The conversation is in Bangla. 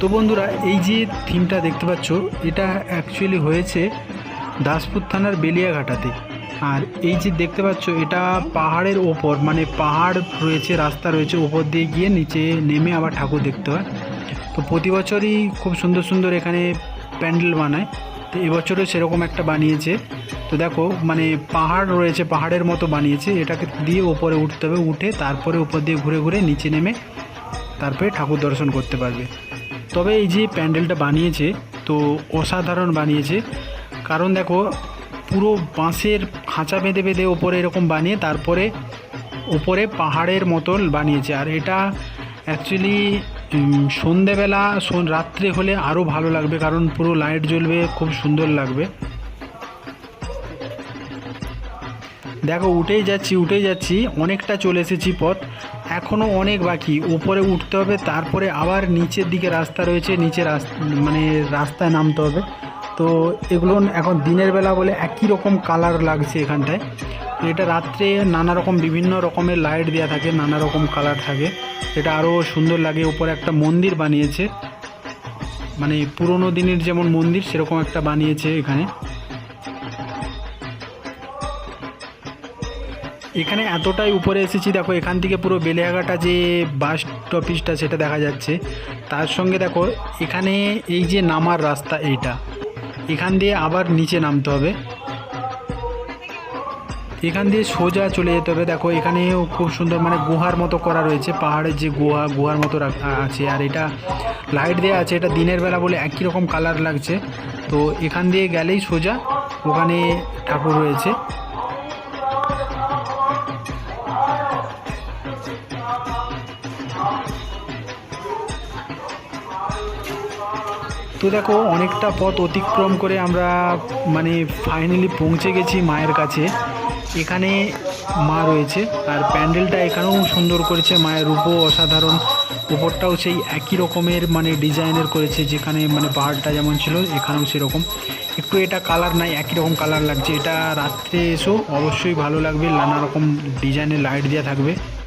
তো বন্ধুরা, এই যে থিমটা দেখতে পাচ্ছ, এটা অ্যাকচুয়ালি হয়েছে দাসপুর থানার বেলিয়াঘাটাতে। আর এই যে দেখতে পাচ্ছ, এটা পাহাড়ের ওপর মানে পাহাড় রয়েছে, রাস্তা রয়েছে, ওপর দিয়ে গিয়ে নিচে নেমে আবার ঠাকুর দেখতে হয়। তো প্রতি বছরই খুব সুন্দর সুন্দর এখানে প্যান্ডেল বানায়। তো এবছরও সেরকম একটা বানিয়েছে। তো দেখো মানে পাহাড় রয়েছে, পাহাড়ের মতো বানিয়েছে। এটাকে দিয়ে ওপরে উঠতে হবে, উঠে তারপরে উপর দিয়ে ঘুরে ঘুরে নিচে নেমে তারপরে ঠাকুর দর্শন করতে পারবে। তবে এই যে প্যান্ডেলটা বানিয়েছে, তো অসাধারণ বানিয়েছে। কারণ দেখো, পুরো বাঁশের খাঁচা বেঁধে বেঁধে ওপরে এরকম বানিয়ে তারপরে ওপরে পাহাড়ের মতন বানিয়েছে। আর এটা অ্যাকচুয়ালি সন্ধেবেলা সন- রাত্রে হলে আরও ভালো লাগবে, কারণ পুরো লাইট জ্বলবে, খুব সুন্দর লাগবে। দেখো, উঠেই যাচ্ছি উঠেই যাচ্ছি, অনেকটা চলে এসেছি পথ। এখনও অনেক বাকি। উপরে উঠতে হবে, তারপরে আবার নিচের দিকে রাস্তা রয়েছে, নিচে রাস্তা মানে রাস্তায় নামতে হবে। তো এগুলো এখন দিনের বেলা বলে একই রকম কালার লাগছে এখানটায়। এটা রাত্রে নানা রকম, বিভিন্ন রকমের লাইট দেওয়া থাকে, নানা রকম কালার থাকে। এটা আরও সুন্দর লাগে, উপরে একটা মন্দির বানিয়েছে। মানে পুরোনো দিনের যেমন মন্দির, সেরকম একটা বানিয়েছে এখানে। এখানে এতটাই উপরে এসেছি, দেখো এখান থেকে পুরো বেলেয়াঘাটা যে বাস স্টপিসটা সেটা দেখা যাচ্ছে। তার সঙ্গে দেখো, এখানে এই যে নামার রাস্তা এইটা, এখান দিয়ে আবার নিচে নামতে হবে। এখান দিয়ে সোজা চলে যেতে হবে। দেখো, এখানেও খুব সুন্দর মানে গুহার মতো করা রয়েছে, পাহাড়ের যে গুহা, গুহার মতো আছে। আর এটা লাইট দেওয়া আছে, এটা দিনের বেলা বলে একই রকম কালার লাগছে। তো এখান দিয়ে গেলেই সোজা, ওখানে ঠাকুর রয়েছে। তো দেখো, অনেকটা পথ অতিক্রম করে আমরা মানে ফাইনালি পৌঁছে গেছি মায়ের কাছে। এখানে মা রয়েছে, আর প্যান্ডেলটা এখানেও সুন্দর করেছে। মায়ের রূপও অসাধারণ। উপরটাও সেই একই রকমের মানে ডিজাইনের করেছে, যেখানে মানে পাহাড়টা যেমন ছিল, এখানেও সেরকম। একটু এটা কালার নাই, একই রকম কালার লাগছে। এটা রাত্রে এসো, অবশ্যই ভালো লাগবে। নানা রকম ডিজাইনের লাইট দেওয়া থাকবে।